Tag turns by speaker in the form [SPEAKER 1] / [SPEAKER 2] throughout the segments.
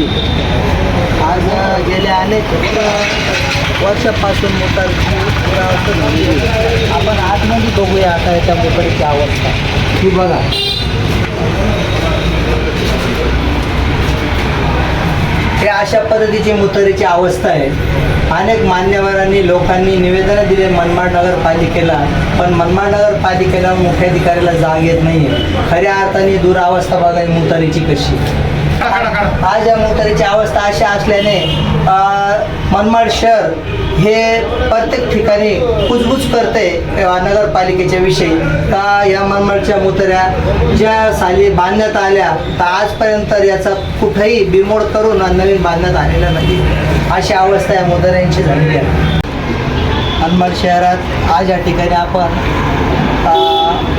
[SPEAKER 1] कशी आज गेल्या अनेक वर्षापासून मोटारची दुरावस्था झालेली आपण आतमध्ये बघूया आता याच्या मोटारीची अवस्था ही बघा. हे अशा पद्धतीची मुतरीची अवस्था आहे. अनेक मान्यवरांनी लोकांनी निवेदनं दिले मनमाड नगरपालिकेला पण मनमाड नगरपालिकेला मुख्याधिकाऱ्याला जाग येत नाही आहे खऱ्या अर्थाने दुरावस्था बघा मुतारीची कशी आज या मोटारीची अवस्था अशी असल्याने मनमाड शहर हे प्रत्येक ठिकाणी कुजबुज करते नगरपालिकेच्या विषयी. का या मनमाडच्या मोतऱ्या ज्या साली बांधण्यात आल्या तर आजपर्यंत याचा कुठंही बिमोड करून नवीन बांधण्यात आलेला नाही. अशी अवस्था या मोतऱ्यांची झालेली आहे. मनमाड शहरात आज या ठिकाणी आपण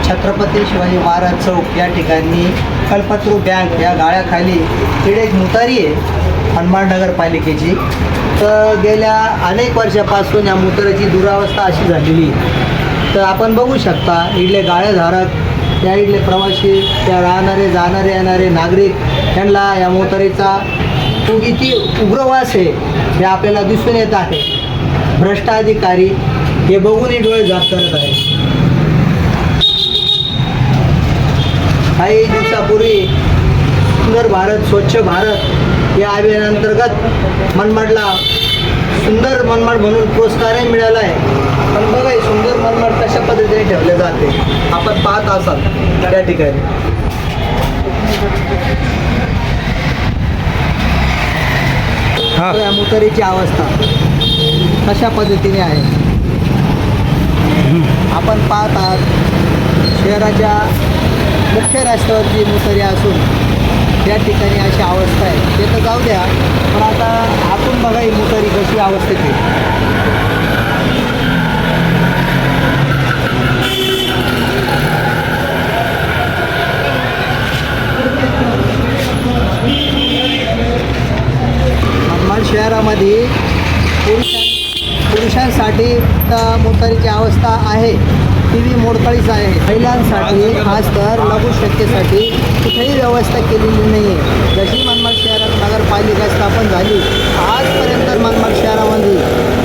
[SPEAKER 1] छत्रपती शिवाजी महाराज चौक या ठिकाणी कल्पतरू बँक या गाळ्याखाली तिकडे एक मुतारी आहे हनुमान नगरपालिकेची तर गेल्या अनेक वर्षापासून या मुतारीची दुरावस्था अशी झालेली तर आपण बघू शकता इथले गाळेधारक या इथले प्रवासी त्या राहणारे जाणारे येणारे नागरिक यांना या मोटारीचा तो किती उग्रवास आहे हे आपल्याला दिसून येत आहे. भ्रष्ट अधिकारी हे बघूनही डोळे जास्त करत आहे काही दिवसापूर्वी सुंदर भारत स्वच्छ भारत या अभियानांतर्गत मनमाडला सुंदर मनमाड म्हणून पुरस्कारही मिळाला आहे पण बघा हे सुंदर मनमाड कशा पद्धतीने ठेवले जाते? आपण पाहत असाल त्या ठिकाणी.
[SPEAKER 2] हा.
[SPEAKER 1] या मुतारीची अवस्था कशा पद्धतीने आहे? आपण पाहत आहात शहराच्या मुख्य रस्त्यावरची मुसरी असून त्या ठिकाणी अशी अवस्था आहे. ते तर जाऊ द्या पण आता आपण बघा ही मुसरी कशी अवस्थेत आहे. शहरामध्ये पुरुषां पुरुषांसाठी तर मोटारीची अवस्था आहे. टी व्ही मोडकळीच आहे. महिलांसाठी खास तर लघु शक्यसाठी कुठेही व्यवस्था केलेली नाही आहे जशी मनमाड शहरात नगरपालिका स्थापन झाली आजपर्यंत मनमाड शहरामध्ये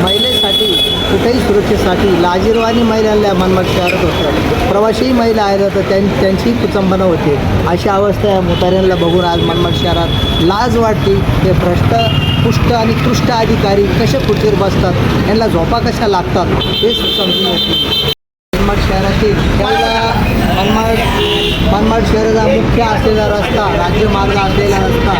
[SPEAKER 1] महिलेसाठी कुठेही सुरक्षेसाठी लाजीरवाणी महिलांना मनमाड शहरात होतं. प्रवासी महिला आल्या तर त्यां त्यांची कुचंबना होते. अशी अवस्था या मोटाऱ्यांना बघून आज मनमाड शहरात लाज वाटते. ते भ्रष्ट पुष्ट आणि कृष्ट अधिकारी कसे खुर्चीवर बसतात यांना झोपा कशा लागतात हे समजून येते शहरातील मनमाड मनमाड शहराचा मुख्य असलेला रस्ता राज्यमार्ग असलेला रस्ता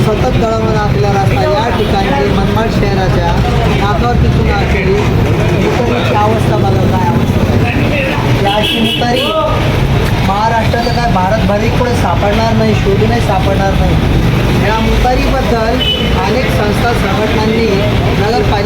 [SPEAKER 1] सतत दळवणारा असलेला रस्ता या ठिकाणी मनमाड शहराच्या नाकावर तिथून असलेली मुतारीची अवस्था बघा काय अवस्था आहे. अशी मुतारी काय भारतभरात कुठे सापडणार नाही शोधूनही सापडणार नाही या मुतारीबद्दल अनेक संस्था संघटनांनी नगरपालिका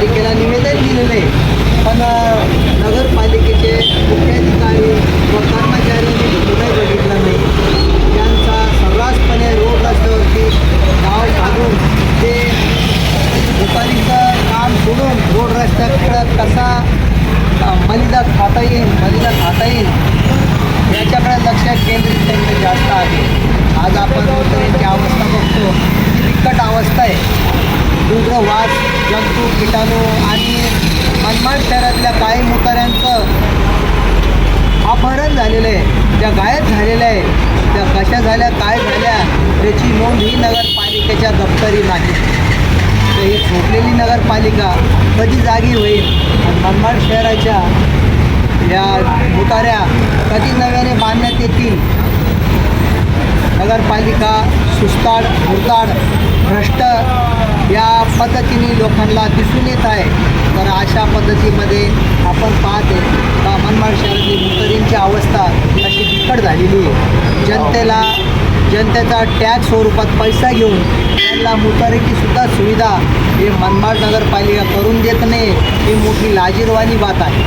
[SPEAKER 1] केंद्रित त्यांचं जास्त आहे. आज आपण त्यांची अवस्था बघतो. बिकट अवस्था आहे. उग्र वास जंतू किटाणू आणि मनमाड शहरातल्या काही मुताऱ्यांचं अपहरण झालेलं आहे. त्या गायब झालेल्या आहे त्या कशा झाल्या काय झाल्या त्याची नोंद ही नगरपालिकेच्या दप्तरी नाही तर ही झोपलेली नगरपालिका कधी जागी होईल? आणि मनमाड शहराच्या या मुताऱ्या कधी नव्याने बांधण्यात येतील? नगरपालिका सुस्ताड मुरताड भ्रष्ट या पद्धतीने लोकांना दिसून येत आहे. तर अशा पद्धतीमध्ये आपण पाहते का मनमाड शहरातील मुतरींची अवस्था अशी बिकट झालेली आहे. जनतेला जनतेचा टॅक्स स्वरूपात पैसा घेऊन त्यांना मुतारीची सुद्धा सुविधा हे मनमाड नगरपालिका करून देत नाही ही मोठी लाजीरवाणी बात आहे.